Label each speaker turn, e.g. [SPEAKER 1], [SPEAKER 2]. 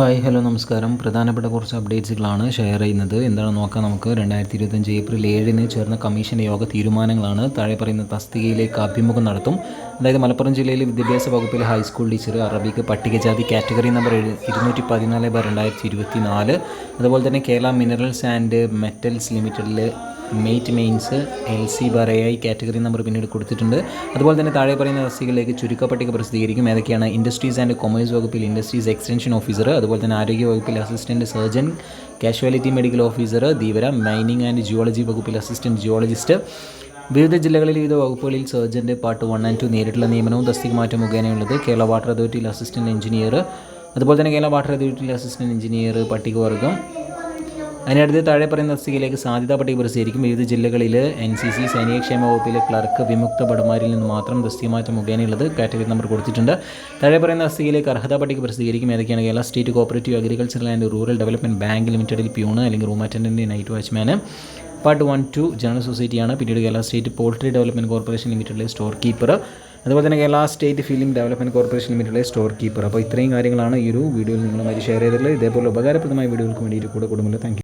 [SPEAKER 1] Hi hello നമസ്കാരം. പ്രധാനപ്പെട്ട കുറച്ച് അപ്ഡേറ്റ്സുകളാണ് ഷെയർ ചെയ്യുന്നത്. എന്താണ് നോക്കാം നമുക്ക്? രണ്ടായിരത്തി ഇരുപത്തഞ്ച് ഏപ്രിൽ ഏഴിന് ചേർന്ന കമ്മീഷന്റെ യോഗ തീരുമാനങ്ങളാണ് താഴെ പറയുന്ന തസ്തികയിലേക്ക് അഭിമുഖം നടത്തും. അതായത് മലപ്പുറം ജില്ലയിലെ വിദ്യാഭ്യാസ വകുപ്പിലെ ഹൈസ്കൂൾ ടീച്ചർ അറബിക്ക് പട്ടികജാതി കാറ്റഗറി നമ്പർ ഇരുന്നൂറ്റി പതിനാല് ബൈ രണ്ടായിരത്തി ഇരുപത്തി നാല് അതുപോലെ തന്നെ കേരള മിനറൽസ് ആൻഡ് മെറ്റൽസ് ലിമിറ്റഡിൽ മെയ്റ്റ് മെയിൻസ് എൽ സി ബറയായി കാറ്റഗറി നമ്പർ പിന്നീട് കൊടുത്തിട്ടുണ്ട്. അതുപോലെ തന്നെ താഴെ പറയുന്ന തസ്തികളിലേക്ക് ചുരുക്കപ്പട്ടിക പ്രസിദ്ധീകരിക്കും. ഏതൊക്കെയാണ്? ഇൻഡസ്ട്രീസ് ആൻഡ് കൊമേഴ്സ് വകുപ്പിൽ ഇൻഡസ്ട്രീസ് എക്സ്റ്റൻഷൻ ഓഫീസർ അതുപോലെ തന്നെ ആരോഗ്യ വകുപ്പിൽ assistant surgeon casualty medical officer Dheevara mining and geology വകുപ്പിൽ അസിസ്റ്റന്റ് ജിയോളജിസ്റ്റ് വിവിധ ജില്ലകളിൽ വിവിധ വകുപ്പുകളിൽ സർജന്റെ പാർട്ട് വൺ ആൻഡ് ടു നേരിട്ടുള്ള നിയമനവും തസ്തിക മാറ്റം മുഖേനയുള്ളത് കേരള വാട്ടർ അതോറിറ്റിയിൽ അസിസ്റ്റന്റ് എഞ്ചിനീയർ അതുപോലെ തന്നെ കേരള വാട്ടർ അതോറിറ്റിയിൽ അസിസ്റ്റന്റ് എഞ്ചിനീയർ പട്ടികവർഗം. അതിനടുത്ത് താഴെ പറയുന്ന തസ്തികയിലേക്ക് സാധ്യതാ പട്ടിക പ്രസിദ്ധീകരിക്കും വിവിധ ജില്ലകളിൽ എൻ സി സി സൈനികക്ഷേമ വകുപ്പിലെ ക്ലർക്ക് വിമുക്ത ഭടന്മാരിൽ നിന്ന് മാത്രം തസ്തിക മാറ്റം മുഖേനയുള്ളത് കാറ്റഗറി നമ്പർ കൊടുത്തിട്ടുണ്ട്. താഴെ പറയുന്ന തസ്തികയിലേക്ക് അർഹതാ പട്ടിക പ്രസിദ്ധീകരിക്കും ഏതൊക്കെയാണ് Kerala state cooperative agricultural and rural development bank ലിമിറ്റഡിൽ പ്യൂണ് അല്ലെങ്കിൽ room attendant night watchman part one two general സൊസൈറ്റിയാണ്. പിന്നീട് Kerala state poultry development corporation ലിമിറ്റഡിലെ store keeper. അതുപോലെ തന്നെ Kerala state film development corporation ലിമിറ്റഡിലെ store keeper. അപ്പോൾ ഇത്രയും കാര്യങ്ങളാണ് ഈ ഒരു വീഡിയോയിൽ നിങ്ങളുമായി ഷെയർ ചെയ്തിട്ടുള്ളത്. ഇതേപോലെ ഉപകാരപ്രദമായ വീഡിയോകൾക്ക് വേണ്ടിയിട്ട് കൂടെ കുടുംബത്തിൽ താങ്ക്